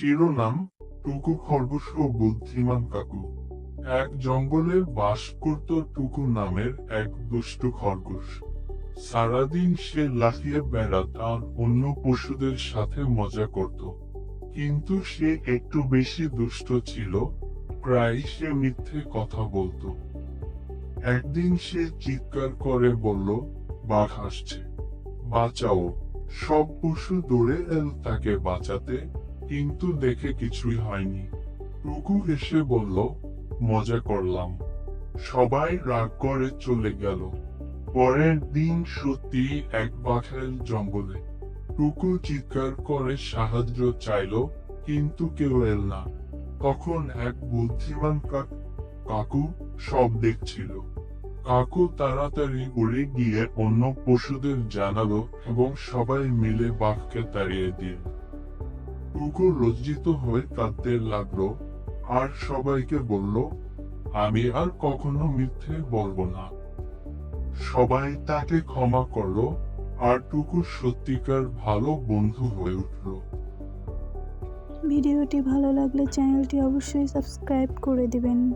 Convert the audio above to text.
শিরোনাম, টুকু খরগোশ ও বুদ্ধিমান কাকু। এক জঙ্গলে বাস করত টুকু নামের এক দুষ্ট খরগোশ। সারাদিন সে লাফিয়ে বেড়াত আর অন্য পশুদের সাথে মজা করত। কিন্তু সে একটু বেশি দুষ্ট ছিল প্রায় সে মিথ্যে কথা বলতো। একদিন সে চিৎকার করে বলল, বাঘ আসছে। বাঁচাও। সব পশু দৌড়ে এল তাকে বাঁচাতে। কিন্তু দেখে কিছুই হয়নি। টুকু এসে বলল, মজা করলাম। সবাই রাগ করে চলে গেল। পরের দিন সত্যি এক বাঘের জঙ্গলে। টুকু চিৎকার করে সাহায্য চাইলো, কিন্তু কেউ এল না। তখন এক বুদ্ধিমান কাক কাকু সব দেখছিল। কাকু তাড়াতাড়ি উড়ে গিয়ে অন্য পশুদের জানালো এবং সবাই মিলে বাঘকে তাড়িয়ে দিল। টুকু লজ্জিত হয়ে কাঁদতে লাগল আর সবাইকে বলল, আমি আর কখনো মিথ্যে বলব না। সবাই তাকে ক্ষমা করল আর টুকুর সত্যিকার ভালো বন্ধু হয়ে উঠল। ভিডিওটি ভালো লাগলে চ্যানেলটি অবশ্যই সাবস্ক্রাইব করে দিবেন।